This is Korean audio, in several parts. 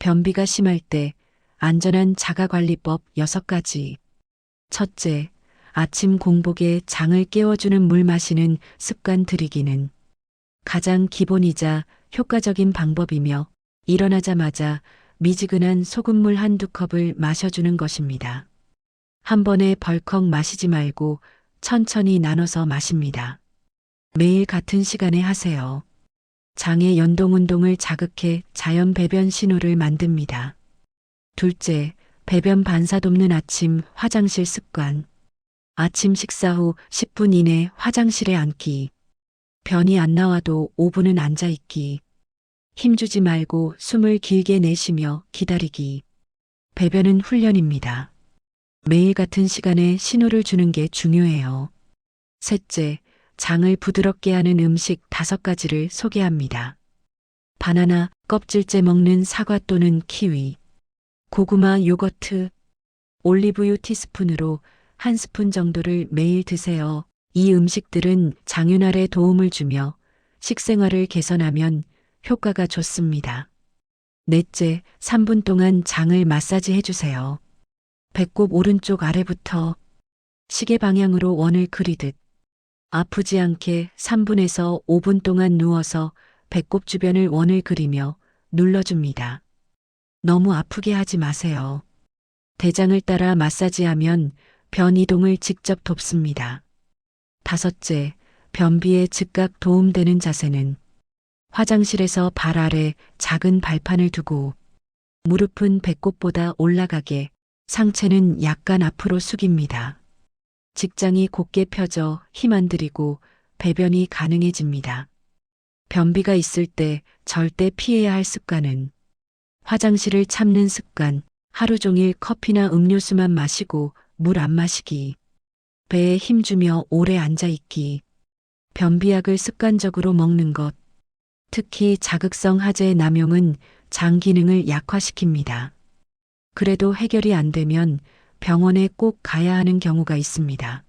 변비가 심할 때 안전한 자가관리법 6가지. 첫째, 아침 공복에 장을 깨워주는 물 마시는 습관 들이기는 가장 기본이자 효과적인 방법이며 일어나자마자 미지근한 소금물 한두 컵을 마셔주는 것입니다. 한 번에 벌컥 마시지 말고 천천히 나눠서 마십니다. 매일 같은 시간에 하세요. 장의 연동 운동을 자극해 자연 배변 신호를 만듭니다. 둘째, 배변 반사 돕는 아침 화장실 습관. 아침 식사 후 10분 이내 화장실에 앉기. 변이 안 나와도 5분은 앉아 있기. 힘주지 말고 숨을 길게 내쉬며 기다리기. 배변은 훈련입니다. 매일 같은 시간에 신호를 주는 게 중요해요. 셋째, 장을 부드럽게 하는 음식 다섯 가지를 소개합니다. 바나나, 껍질째 먹는 사과 또는 키위, 고구마 요거트, 올리브유 티스푼으로 한 스푼 정도를 매일 드세요. 이 음식들은 장윤활에 도움을 주며 식생활을 개선하면 효과가 좋습니다. 넷째, 3분 동안 장을 마사지 해주세요. 배꼽 오른쪽 아래부터 시계 방향으로 원을 그리듯 아프지 않게 3분에서 5분 동안 누워서 배꼽 주변을 원을 그리며 눌러줍니다. 너무 아프게 하지 마세요. 대장을 따라 마사지하면 변 이동을 직접 돕습니다. 다섯째, 변비에 즉각 도움되는 자세는 화장실에서 발 아래 작은 발판을 두고 무릎은 배꼽보다 올라가게 상체는 약간 앞으로 숙입니다. 직장이 곧게 펴져 힘 안 들이고 배변이 가능해집니다. 변비가 있을 때 절대 피해야 할 습관은 화장실을 참는 습관, 하루 종일 커피나 음료수만 마시고 물 안 마시기, 배에 힘주며 오래 앉아 있기, 변비약을 습관적으로 먹는 것, 특히 자극성 하재 남용은 장 기능을 약화시킵니다. 그래도 해결이 안 되면 병원에 꼭 가야 하는 경우가 있습니다.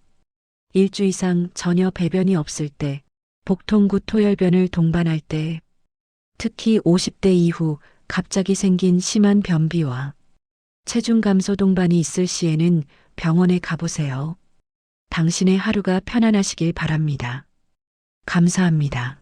일주 이상 전혀 배변이 없을 때, 복통구 토혈변을 동반할 때, 특히 50대 이후 갑자기 생긴 심한 변비와 체중 감소 동반이 있을 시에는 병원에 가보세요. 당신의 하루가 편안하시길 바랍니다. 감사합니다.